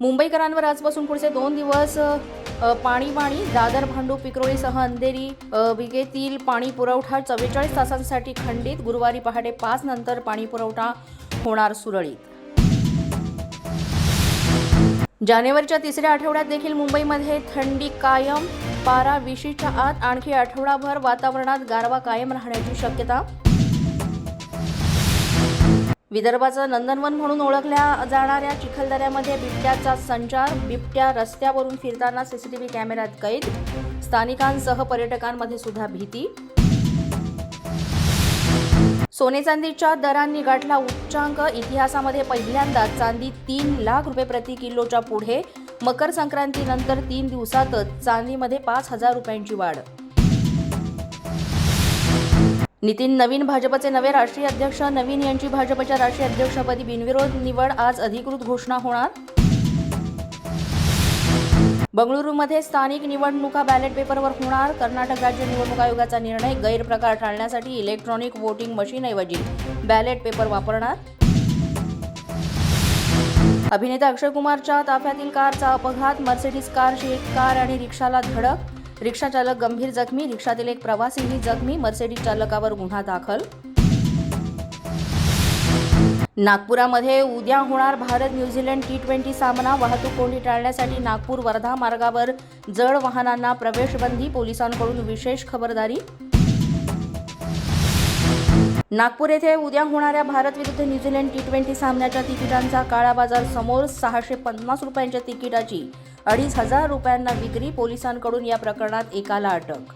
मुंबईकरांवर आजपासून पुढचे दोन दिवस पाणी पाणी दादर भांडू पिक्रोळीसह अंधेरी विगेतील पाणी पुरवठा चव्वेचाळीस तासांसाठी खंडित गुरुवारी पहाटे पाच नंतर पाणी पुरवठा होणार सुरळीत. जानेवारीच्या तिसऱ्या आठवड्यात देखील मुंबईमध्ये थंडी कायम पारा विशीच्या आत आणखी आठवडाभर वातावरणात गारवा कायम राहण्याची शक्यता. विदर्भाचं नंदनवन म्हणून ओळखल्या जाणाऱ्या चिखलदऱ्यामध्ये बिबट्याचा संचार बिबट्या रस्त्यावरून फिरताना सीसीटीव्ही कॅमेऱ्यात कैद स्थानिकांसह पर्यटकांमध्ये सुद्धा भीती. सोने चांदीच्या दरांनी गाठला उच्चांक इतिहासामध्ये पहिल्यांदा चांदी तीन लाख रुपये प्रति किलोच्या पुढे मकर संक्रांतीनंतर तीन दिवसातच चांदीमध्ये पाच हजार रुपयांची वाढ. नितीन नवीन भाजपचे नवे राष्ट्रीय अध्यक्ष नवीन यांची भाजपच्या राष्ट्रीय अध्यक्षपदी बिनविरोध निवड आज अधिकृत घोषणा होणार? बंगळुरूमध्ये स्थानिक निवडणुका बॅलेट पेपरवर होणार. कर्नाटक राज्य निवडणूक आयोगाचा निर्णय गैरप्रकार टाळण्यासाठी इलेक्ट्रॉनिक वोटिंग मशीनऐवजी बॅलेट पेपर वापरणार. अभिनेता अक्षय कुमारच्या ताफ्यातील कारचा अपघात मर्सिडीज कारची एक कार आणि रिक्षाला धडक रिक्षा चालक गंभीर जखमी रिक्षातील एक प्रवासीही जखमी मर्सिडीज चालकावर गुन्हा दाखल. नागपुरामध्ये उद्या होणार भारत न्यूझीलंड टी ट्वेंटी सामना. वाहतूक कोंडी टाळण्यासाठी नागपूर वर्धा मार्गावर जड वाहनांना प्रवेशबंदी पोलिसांकडून विशेष खबरदारी. नागपूर येथे उद्या होणाऱ्या भारत विरुद्ध न्यूझीलंड टी ट्वेंटी सामन्याच्या तिकिटांचा काळा बाजार समोर सहाशे पन्नास रुपयांच्या तिकिटाची अडीच हजार रुपयांना विक्री पोलिसांकडून या प्रकरणात एकाला अटक.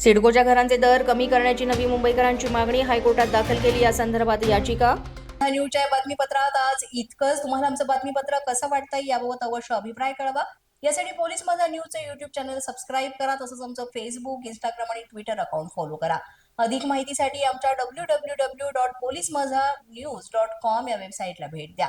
सिडकोच्या घरांचे दर कमी करण्याची नवी मुंबईकरांची मागणी हायकोर्टात दाखल केली या संदर्भात याचिका. न्यूजच्या बातमीपत्रात आज इतकंच. तुम्हाला आमचं बातमीपत्र कसं वाटतंय याबाबत अवश्य अभिप्राय कळवा. यासाठी पोलीस माझा न्यूजचं युट्यूब चॅनल सबस्क्राईब करा तसंच आमचं फेसबुक इंस्टाग्राम आणि ट्विटर अकाउंट फॉलो करा. अधिक माहितीसाठी आमच्या W W W dot police Majha news dot com या वेबसाईटला भेट द्या.